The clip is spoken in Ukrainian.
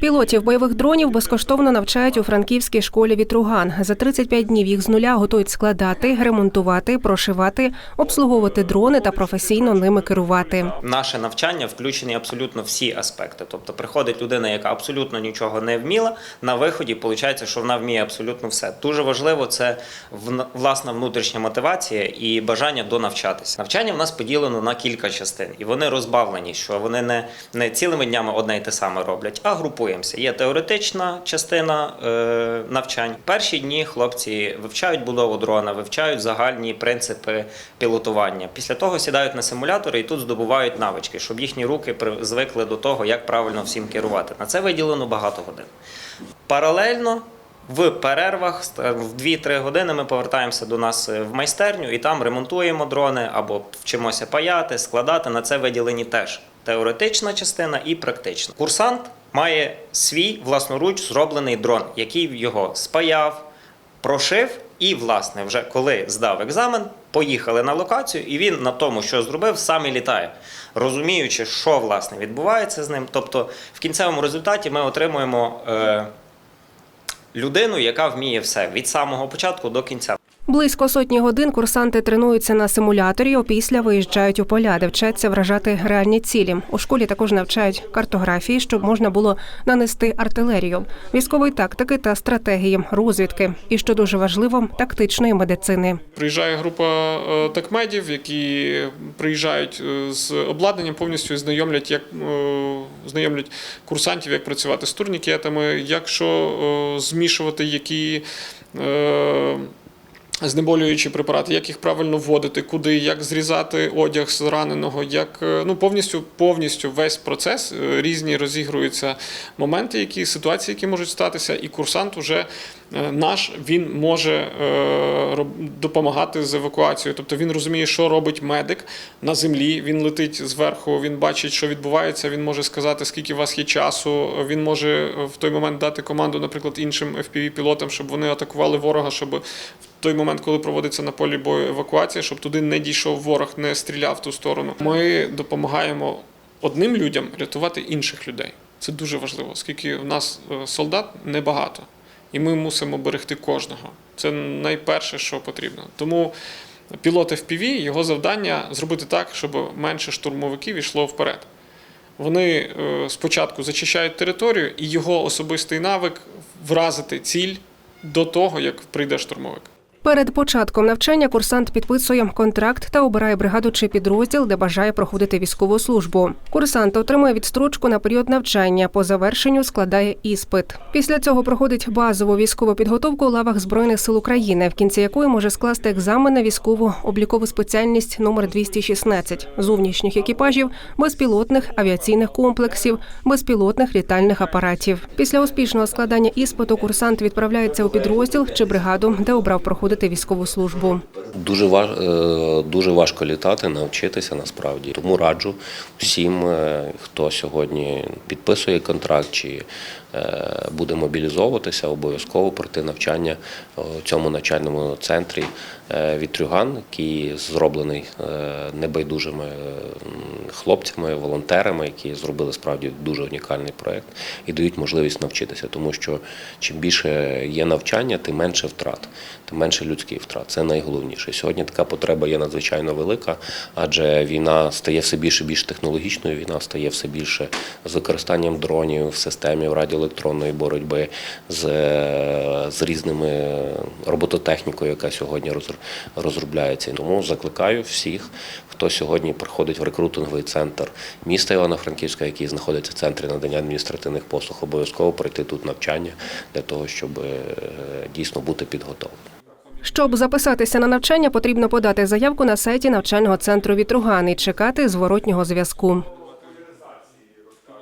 Пілотів бойових дронів безкоштовно навчають у франківській школі Вітруган. За 35 днів їх з нуля готують складати, ремонтувати, прошивати, обслуговувати дрони та професійно ними керувати. Наше навчання включені абсолютно всі аспекти. Тобто приходить людина, яка абсолютно нічого не вміла. На виході виходить, що вона вміє абсолютно все. Дуже важливо це власна внутрішня мотивація і бажання донавчатися. Навчання в нас поділено на кілька частин, і вони розбавлені, що вони не, не цілими днями одне й те саме роблять, а групуємося. Є теоретична частина е, навчань. Перші дні хлопці вивчають будову дрона, вивчають загальні принципи пілотування. Після того сідають на симулятори і тут здобувають навички, щоб їхні руки звикли до того, як правильно всім керувати. На це виділено багато годин. Паралельно в перервах в 2-3 години ми повертаємося до нас е, в майстерню і там ремонтуємо дрони або вчимося паяти, складати. На це виділені теж теоретична частина і практична. Курсант має свій власноруч зроблений дрон, який його спаяв, прошив. І, власне, вже коли здав екзамен, поїхали на локацію, і він на тому, що зробив, сам і літає, розуміючи, що власне відбувається з ним. Тобто, в кінцевому результаті ми отримуємо е, людину, яка вміє все від самого початку до кінця. Близько сотні годин курсанти тренуються на симуляторі, опісля виїжджають у поля, де вчаться вражати реальні цілі. У школі також навчають картографії, щоб можна було нанести артилерію, військової тактики та стратегії, розвідки. І що дуже важливо, тактичної медицини. Приїжджає група е, такмедів, які приїжджають е, з обладнанням, повністю знайомлять, як е, знайомлять курсантів, як працювати з турнікетами, як що е, змішувати, які. Знеболюючі препарати, як їх правильно вводити, куди, як зрізати одяг з раненого, як е, ну повністю, повністю весь процес е, різні розігруються моменти, які ситуації, які можуть статися, і курсант уже е, наш він може допомагати з евакуацією. Тобто він розуміє, що робить медик на землі. Він летить зверху, він бачить, що відбувається. Він може сказати, скільки у вас є часу. Він може в той момент дати команду, наприклад, іншим FPV-пілотам, щоб вони атакували ворога, щоб в той момент, коли проводиться на полі бою евакуація, щоб туди не дійшов ворог, не стріляв в ту сторону. Ми допомагаємо одним людям рятувати інших людей. Це дуже важливо, оскільки в нас е, солдат небагато, і ми мусимо берегти кожного. Це найперше, що потрібно. Тому пілот FPV, його завдання зробити так, щоб менше штурмовиків йшло вперед. Вони е, спочатку зачищають територію, і його особистий навик вразити ціль до того, як прийде штурмовик. Перед початком навчання курсант підписує контракт та обирає бригаду чи підрозділ, де бажає проходити військову службу. Курсант отримує відстрочку на період навчання. По завершенню складає іспит. Після цього проходить базову військову підготовку у лавах збройних сил України, в кінці якої може скласти екзамен на військову облікову спеціальність номер 216 зовнішніх екіпажів, безпілотних авіаційних комплексів, безпілотних літальних апаратів. Після успішного складання іспиту курсант відправляється у підрозділ чи бригаду, де обрав проходити військову службу. Дуже важ, е, дуже важко літати, навчитися насправді. Тому раджу всім, е, хто сьогодні підписує контракт чи е, буде мобілізовуватися, обов'язково пройти навчання у цьому навчальному центрі Вітрюган, який зроблений небайдужими хлопцями, волонтерами, які зробили справді дуже унікальний проєкт і дають можливість навчитися, тому що чим більше є навчання, тим менше втрат, тим менше людських втрат. Це найголовніше. Сьогодні така потреба є надзвичайно велика, адже війна стає все більше більш технологічною. Війна стає все більше з використанням дронів, системів радіоелектронної боротьби з, з різними робототехнікою, яка сьогодні роз- розробляється. Тому закликаю всіх, хто сьогодні приходить в рекрутинговий центр міста Івано-Франківська, який знаходиться в центрі надання адміністративних послуг, обов'язково пройти тут навчання для того, щоб е, дійсно бути підготовленим. Щоб записатися на навчання, потрібно подати заявку на сайті навчального центру Вітруган і чекати зворотнього зв'язку.